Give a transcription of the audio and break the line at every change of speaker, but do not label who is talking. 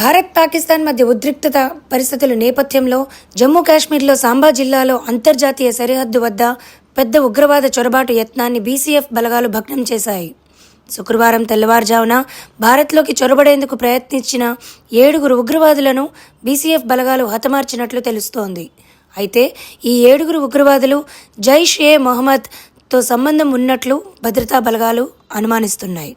భారత్ పాకిస్తాన్ మధ్య ఉద్రిక్తత పరిస్థితుల నేపథ్యంలో జమ్మూ కాశ్మీర్లో సాంబా జిల్లాలో అంతర్జాతీయ సరిహద్దు వద్ద పెద్ద ఉగ్రవాద చొరబాటు యత్నాన్ని బీసీఎఫ్ బలగాలు భగ్నం చేశాయి. శుక్రవారం తెల్లవారుజామున భారత్లోకి చొరబడేందుకు ప్రయత్నించిన ఏడుగురు ఉగ్రవాదులను బీసీఎఫ్ బలగాలు హతమార్చినట్లు తెలుస్తోంది. అయితే ఈ ఏడుగురు ఉగ్రవాదులు జైష్ ఏ మొహమ్మద్తో సంబంధం ఉన్నట్లు భద్రతా బలగాలు అనుమానిస్తున్నాయి.